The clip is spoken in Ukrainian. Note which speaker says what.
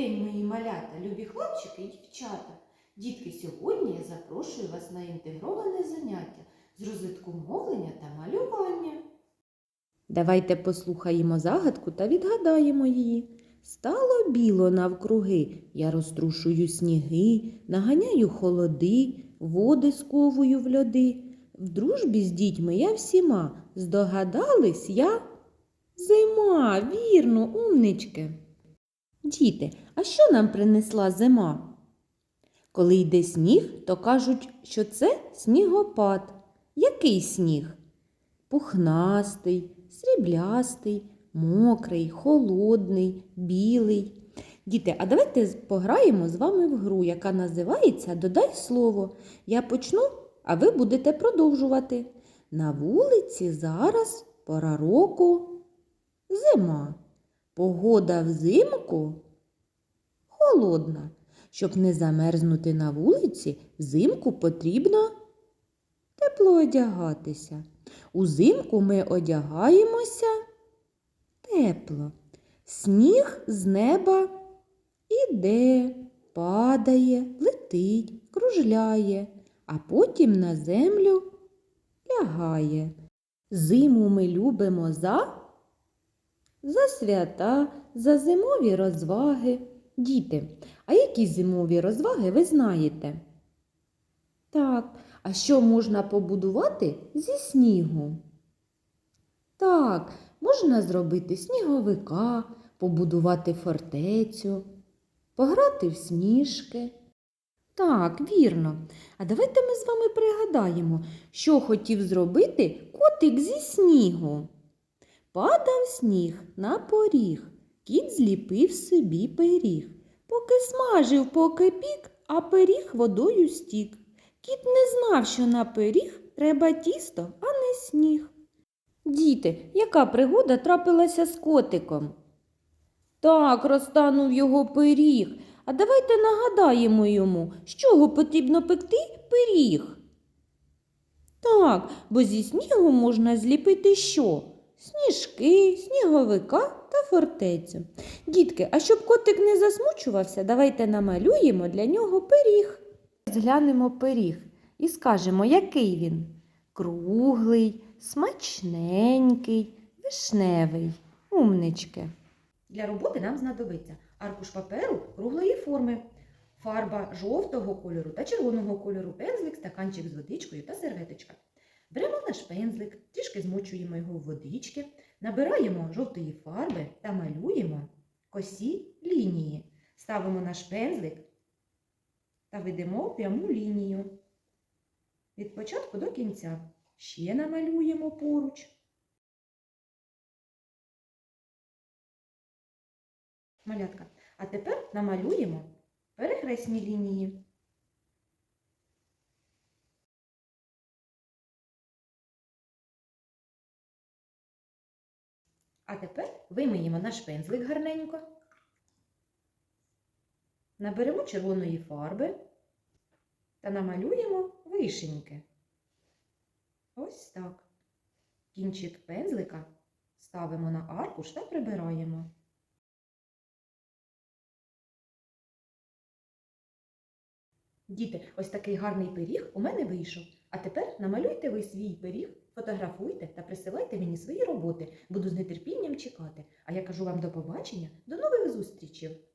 Speaker 1: день, мої малята, любі хлопчики і дівчата. Дітки, сьогодні я запрошую вас на інтегроване заняття з розвитку мовлення та малювання.
Speaker 2: Давайте послухаємо загадку та відгадаємо її. Стало біло навкруги, я розтрушую сніги, наганяю холоди, води сковую в льоди. В дружбі з дітьми я всіма здогадались я зима, вірно, умнички. Діти, а що нам принесла зима? Коли йде сніг, то кажуть, що це снігопад. Який сніг? Пухнастий, сріблястий, мокрий, холодний, білий. Діти, а давайте пограємо з вами в гру, яка називається Додай слово. Я почну, а ви будете продовжувати. На вулиці зараз пора року зима. Погода взимку холодна. Щоб не замерзнути на вулиці, взимку потрібно тепло одягатися. Узимку ми одягаємося тепло. Сніг з неба іде, падає, летить, кружляє, а потім на землю лягає. Зиму ми любимо за, за свята, за зимові розваги. Діти, а які зимові розваги ви знаєте? Так, а що можна побудувати зі снігу? Так, можна зробити сніговика, побудувати фортецю, пограти в сніжки. Так, вірно. А давайте ми з вами пригадаємо, що хотів зробити котик зі снігу. Падав сніг на поріг, кіт зліпив собі пиріг. Поки смажив, поки пік, а пиріг водою стік. Кіт не знав, що на пиріг треба тісто, а не сніг. Діти, яка пригода трапилася з котиком? Так, розтанув його пиріг. А давайте нагадаємо йому, з чого потрібно пекти пиріг. Так, бо зі снігу можна зліпити що? Сніжки, сніговика та фортецю. Дітки, а щоб котик не засмучувався, давайте намалюємо для нього пиріг. Зглянемо пиріг і скажемо, який він. Круглий, смачненький, вишневий. Умнички.
Speaker 1: Для роботи нам знадобиться аркуш паперу круглої форми, фарба жовтого кольору та червоного кольору, пензлик, стаканчик з водичкою та серветочка. Наш пензлик, трішки змочуємо його в водички, набираємо жовтої фарби та малюємо косі лінії. Ставимо наш пензлик та ведемо пряму лінію. Від початку до кінця. Ще намалюємо поруч. Малятка. А тепер намалюємо перехресні лінії. А тепер вимиємо наш пензлик гарненько. Наберемо червоної фарби та намалюємо вишеньки. Ось так. Кінчик пензлика ставимо на аркуш та прибираємо. Діти, ось такий гарний пиріг у мене вийшов. А тепер намалюйте ви свій пиріг, фотографуйте та присилайте мені свої роботи. Буду з нетерпінням чекати. А я кажу вам до побачення, до нових зустрічей!